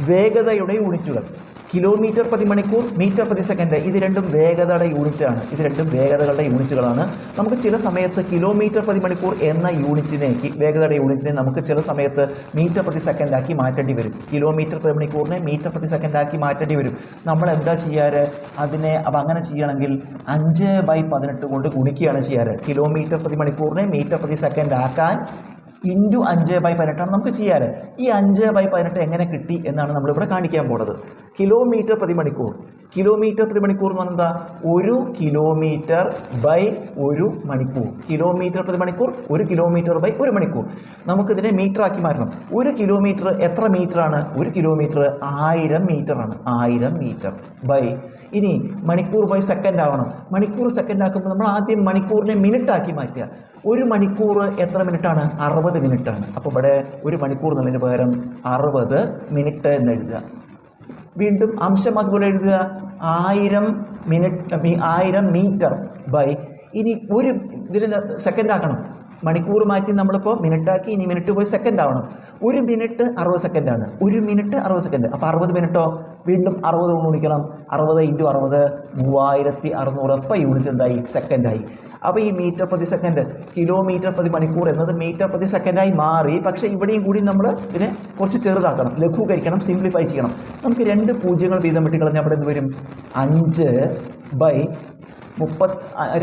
വേഗതയുടെ യൂണിറ്റുകൾ. കിലോമീറ്റർ പ്രതി മണിക്കൂർ മീറ്റർ പ്രതി സെക്കൻഡ്. ഇത് രണ്ടും വേഗതയുടെ യൂണിറ്റാണ്. ഇത് രണ്ടും വേഗതകളുടെ യൂണിറ്റുകളാണ്. നമുക്ക് ചില സമയത്ത് കിലോമീറ്റർ പ്രതി മണിക്കൂർ എന്ന യൂണിറ്റിനെ വേഗതയുടെ യൂണിറ്റിനെ നമുക്ക് ചില സമയത്ത് മീറ്റർ പ്രതി സെക്കൻഡ് ആക്കി മാറ്റേണ്ടി വരും. കിലോമീറ്റർ പ്രതി മണിക്കൂറിനെ മീറ്റർ പ്രതി സെക്കൻഡ് ആക്കി മാറ്റേണ്ടി വരും. നമ്മൾ എന്താ ചെയ്യാറ്? അതിനെ അപ്പം അങ്ങനെ ചെയ്യണമെങ്കിൽ അഞ്ച് ബൈ പതിനെട്ട് കൊണ്ട് ഗുണിക്കുകയാണ് ചെയ്യാറ്. കിലോമീറ്റർ പ്രതി മണിക്കൂറിനെ മീറ്റർ പ്രതി സെക്കൻഡ് ആക്കാൻ ഇന്റു അഞ്ച് ബൈ പതിനെട്ടാണ് നമുക്ക് ചെയ്യാറ് ഈ അഞ്ച് ബൈ പതിനെട്ട് എങ്ങനെ കിട്ടി എന്നാണ് നമ്മളിവിടെ കാണിക്കാൻ പോണത്. കിലോമീറ്റർ പ്രതി മണിക്കൂർ കിലോമീറ്റർ പ്രതി മണിക്കൂർ എന്ന് പറഞ്ഞാൽ ഒരു കിലോമീറ്റർ ബൈ ഒരു മണിക്കൂർ. കിലോമീറ്റർ പ്രതി മണിക്കൂർ ഒരു കിലോമീറ്റർ ബൈ ഒരു മണിക്കൂർ. നമുക്കിതിനെ ആക്കി മാറ്റണം. ഒരു കിലോമീറ്റർ എത്ര മീറ്ററാണ് ഒരു കിലോമീറ്റർ ആയിരം മീറ്ററാണ് ആയിരം മീറ്റർ ബൈ ഇനി മണിക്കൂർ ബൈ സെക്കൻഡ് ആവണം. മണിക്കൂർ സെക്കൻഡ് ആക്കുമ്പോൾ നമ്മൾ ആദ്യം മണിക്കൂറിനെ മിനിറ്റ് ആക്കി മാറ്റുക. ഒരു മണിക്കൂർ എത്ര മിനിറ്റാണ്? അറുപത് മിനിറ്റാണ്. അപ്പോൾ ഇവിടെ ഒരു മണിക്കൂർ എന്നുള്ളതിന് പകരം അറുപത് മിനിറ്റ് എന്ന് എഴുതുക. വീണ്ടും അംശം അതുപോലെ എഴുതുക. ആയിരം മിനിറ്റ് ആയിരം മീറ്റർ ബൈ ഇനി ഒരു ഇതിന് സെക്കൻഡ് ആക്കണം. മണിക്കൂർ മാറ്റി നമ്മളിപ്പോൾ മിനിറ്റ് ആക്കി ഇനി മിനിറ്റ് പോയി സെക്കൻഡ് ആവണം. ഒരു മിനിറ്റ് അറുപത് സെക്കൻഡാണ് ഒരു മിനിറ്റ് അറുപത് സെക്കൻഡ് അപ്പോൾ അറുപത് മിനിറ്റോ? വീണ്ടും അറുപത് കൊണ്ട് ഗുണിക്കണം. അറുപത് ഇന്റു അറുപത് മൂവായിരത്തി അറുന്നൂറ് അപ്പം യൂണിറ്റ് എന്തായി? സെക്കൻഡായി അപ്പോൾ ഈ മീറ്റർ പ്രതി സെക്കൻഡ് കിലോമീറ്റർ പ്രതി മണിക്കൂർ എന്നത് മീറ്റർ പ്രതി സെക്കൻഡായി മാറി. പക്ഷേ ഇവിടെയും കൂടി നമ്മൾ ഇതിനെ കുറച്ച് ചെറുതാക്കണം. ലഘൂകരിക്കണം സിംപ്ലിഫൈ ചെയ്യണം. നമുക്ക് രണ്ട് പൂജ്യങ്ങൾ വീതം വെട്ടിക്കളഞ്ഞാൽ അവിടെ എന്ത് വരും? അഞ്ച് ബൈ മുപ്പത്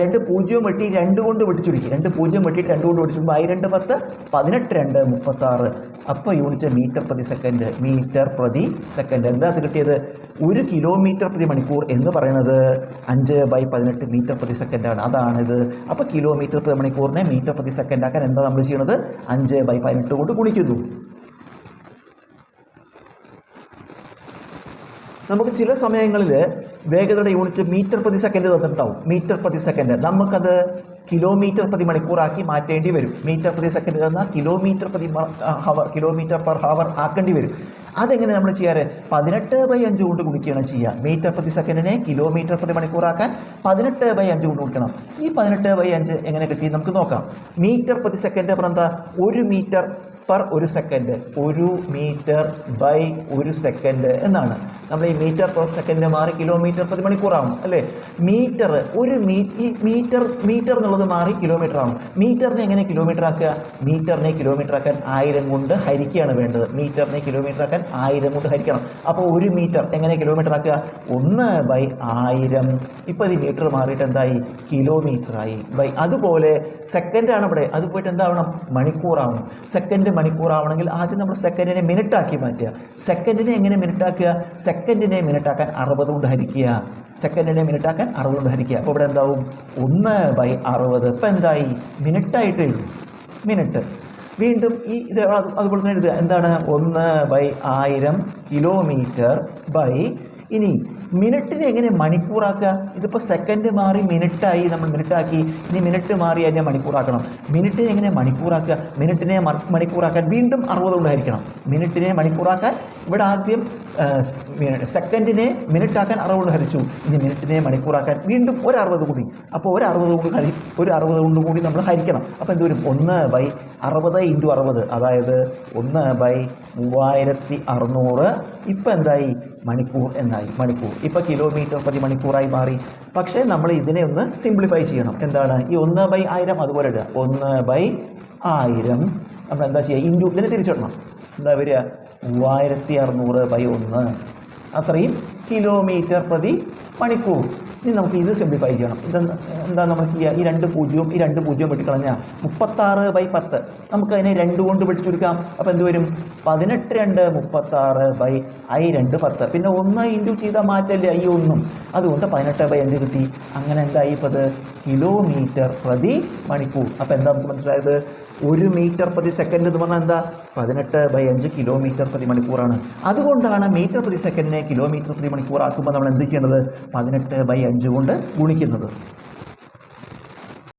രണ്ട് പൂജ്യവും വെട്ടി രണ്ട് കൊണ്ട് വെട്ടിച്ചുരുക്കി. രണ്ട് പൂജ്യം വെട്ടിയിട്ട് രണ്ട് കൊണ്ട് വെട്ടിച്ചുമ്പോൾ ആയി രണ്ട് പത്ത് പതിനെട്ട് രണ്ട് മുപ്പത്താറ്. അപ്പോൾ യൂണിറ്റ് മീറ്റർ പ്രതി സെക്കൻഡ് മീറ്റർ പ്രതി സെക്കൻഡ്. എന്താ കിട്ടിയത്? ഒരു കിലോമീറ്റർ പ്രതി മണിക്കൂർ എന്ന് പറയുന്നത് അഞ്ച് ബൈ പതിനെട്ട് മീറ്റർ പ്രതി സെക്കൻഡാണ്. അതാണിത്. അപ്പോൾ കിലോമീറ്റർ പ്രതി മണിക്കൂറിനെ മീറ്റർ പ്രതി സെക്കൻഡ് ആക്കാൻ എന്താ നമ്മൾ ചെയ്യുന്നത് അഞ്ച് ബൈ പതിനെട്ട് കൊണ്ട് ഗുണിക്കുന്നു. നമുക്ക് ചില സമയങ്ങളിൽ വേഗതയുടെ യൂണിറ്റ് മീറ്റർ പ്രതി സെക്കൻഡ് തന്നിട്ടുണ്ടാവും. മീറ്റർ പ്രതി സെക്കൻഡ്. നമുക്കത് കിലോമീറ്റർ പ്രതി മണിക്കൂറാക്കി മാറ്റേണ്ടി വരും. മീറ്റർ പ്രതി സെക്കൻഡ് തന്നാൽ കിലോമീറ്റർ പ്രതി ഹവർ കിലോമീറ്റർ പെർ ഹവർ ആക്കേണ്ടി വരും. അതെങ്ങനെ നമ്മൾ ചെയ്യാറ്? പതിനെട്ട് ബൈ അഞ്ച് കൊണ്ട് ഗുണിക്കുകയാണ് ചെയ്യുക. മീറ്റർ പ്രതി സെക്കൻഡിനെ കിലോമീറ്റർ പ്രതി മണിക്കൂറാക്കാൻ പതിനെട്ട് ബൈ അഞ്ച് കൊണ്ട് ഗുണിക്കണം. ഈ പതിനെട്ട് ബൈ അഞ്ച് എങ്ങനെ കിട്ടി? നമുക്ക് നോക്കാം. മീറ്റർ പ്രതി സെക്കൻഡ് പറഞ്ഞാൽ എന്താ? ഒരു മീറ്റർ പെർ ഒരു സെക്കൻഡ് ഒരു മീറ്റർ ബൈ ഒരു സെക്കൻഡ് എന്നാണ്. നമ്മൾ ഈ മീറ്റർ പെർ സെക്കൻഡ് മാറി കിലോമീറ്റർ പ്രതി മണിക്കൂറാവും അല്ലേ? മീറ്റർ ഒരു മീ ഈ മീറ്റർ മീറ്റർ എന്നുള്ളത് മാറി കിലോമീറ്റർ ആവും. മീറ്ററിനെ എങ്ങനെ കിലോമീറ്റർ ആക്കുക? മീറ്ററിനെ കിലോമീറ്റർ ആക്കാൻ ആയിരം കൊണ്ട് ഹരിക്കുകയാണ് വേണ്ടത്. മീറ്ററിനെ കിലോമീറ്റർ ആക്കാൻ ആയിരം കൊണ്ട് ഹരിക്കണം. അപ്പോൾ ഒരു മീറ്റർ എങ്ങനെ കിലോമീറ്റർ ആക്കുക? ഒന്ന് ബൈ ആയിരം. ഇപ്പോൾ ഈ മീറ്റർ മാറിയിട്ട് എന്തായി? കിലോമീറ്റർ ആയി. ബൈ അതുപോലെ സെക്കൻഡാണ് ഇവിടെ. അത് പോയിട്ട് എന്താവണം? മണിക്കൂറാവണം. സെക്കൻഡ് മണിക്കൂറാവണമെങ്കിൽ ആദ്യം നമ്മൾ സെക്കൻഡിനെ മിനിറ്റാക്കി മാറ്റുക. സെക്കൻഡിനെ എങ്ങനെ മിനിറ്റാക്കുക? സെക്കൻഡിനെ മിനിറ്റാക്കാൻ അറുപത് കൊണ്ട് ഹരിക്കുക. സെക്കൻഡിനെ മിനിറ്റാക്കാൻ അറുപത് കൊണ്ട് ഹരിക്കുക. അപ്പോൾ ഇവിടെ എന്താവും? ഒന്ന് ബൈ അറുപത്. ഇപ്പം എന്തായി? മിനിറ്റായിട്ട് എഴുതും മിനിറ്റ്. വീണ്ടും ഈ ഇത് അതുപോലെ തന്നെ എഴുതുക. എന്താണ്? ഒന്ന് ബൈ ആയിരം കിലോമീറ്റർ ബൈ ഇനി മിനിറ്റിനെ എങ്ങനെ മണിക്കൂറാക്കുക? ഇതിപ്പോൾ സെക്കൻഡ് മാറി മിനിറ്റായി നമ്മൾ മിനിറ്റാക്കി. ഇനി മിനിറ്റ് മാറി അതിനെ മണിക്കൂറാക്കണം. മിനിറ്റിനെ എങ്ങനെ മണിക്കൂറാക്കുക? മിനിറ്റിനെ മണിക്കൂറാക്കാൻ വീണ്ടും അറുപത് കൊണ്ടായിരിക്കണം. മിനിറ്റിനെ മണിക്കൂറാക്കാൻ ഇവിടെ ആദ്യം സെക്കൻഡിനെ മിനിറ്റാക്കാൻ അറുപത് ഹരിച്ചു. ഇനി മിനിറ്റിനെ മണിക്കൂറാക്കാൻ വീണ്ടും ഒരു അറുപത് കൂടി. അപ്പോൾ ഒരു അറുപത് കൊണ്ട് ഹരി ഒരു അറുപത് കൊണ്ട് കൂടി നമ്മൾ ഹരിക്കണം. അപ്പോൾ എന്ത് വരും? ഒന്ന് ബൈ അറുപത് ഇന്റു അറുപത്. അതായത് ഒന്ന് ബൈ മൂവായിരത്തി അറുന്നൂറ് ഇപ്പം എന്തായി? മണിക്കൂർ എന്നായി. മണിക്കൂർ. ഇപ്പോൾ കിലോമീറ്റർ പ്രതി മണിക്കൂറായി മാറി. പക്ഷേ നമ്മൾ ഇതിനെ ഒന്ന് സിംപ്ലിഫൈ ചെയ്യണം. എന്താണ്? ഈ ഒന്ന് ബൈ ആയിരം അതുപോലെ ഇടുക. ഒന്ന് ബൈ ആയിരം. നമ്മൾ എന്താ ചെയ്യുക? ഇന്റു ഇതിനെ തിരിച്ചിടണം. എന്താ വരിക? മൂവായിരത്തി അറുന്നൂറ് ബൈ ഒന്ന്. അത്രയും കിലോമീറ്റർ പ്രതി മണിക്കൂർ. ഇനി നമുക്ക് ഇത് സിംപ്ലിഫൈ ചെയ്യണം. ഇത് എന്താ നമ്മൾ ചെയ്യുക ഈ രണ്ട് പൂജ്യവും ഈ രണ്ട് പൂജ്യവും വെട്ടിക്കളഞ്ഞാൽ മുപ്പത്താറ് ബൈ പത്ത്. നമുക്ക് അതിനെ രണ്ട് കൊണ്ട് വെട്ടിച്ചുരുക്കാം അപ്പോൾ എന്ത് വരും? പതിനെട്ട് രണ്ട് മുപ്പത്താറ് ബൈ ഐ രണ്ട് പത്ത്. പിന്നെ ഒന്ന് ഇന്റു ചെയ്താൽ മാറ്റല്ലേ? ഐ ഒന്നും. അതുകൊണ്ട് പതിനെട്ട് ബൈ അഞ്ച് കിട്ടി. അങ്ങനെ എന്തായി ഇപ്പോൾ കിലോമീറ്റർ പ്രതി മണിക്കൂർ. അപ്പോൾ എന്താ നമുക്ക് മനസ്സിലായത്? ഒരു മീറ്റർ പ്രതി സെക്കൻഡ് എന്ന് പറഞ്ഞാൽ എന്താ? പതിനെട്ട് ബൈ അഞ്ച് കിലോമീറ്റർ പ്രതി മണിക്കൂറാണ്. അതുകൊണ്ടാണ് മീറ്റർ പ്രതി സെക്കൻഡിനെ കിലോമീറ്റർ പ്രതി മണിക്കൂർ ആക്കുമ്പോൾ നമ്മൾ എന്ത് ചെയ്യേണ്ടത്? പതിനെട്ട് ബൈ അഞ്ച് കൊണ്ട് ഗുണിക്കുന്നത്.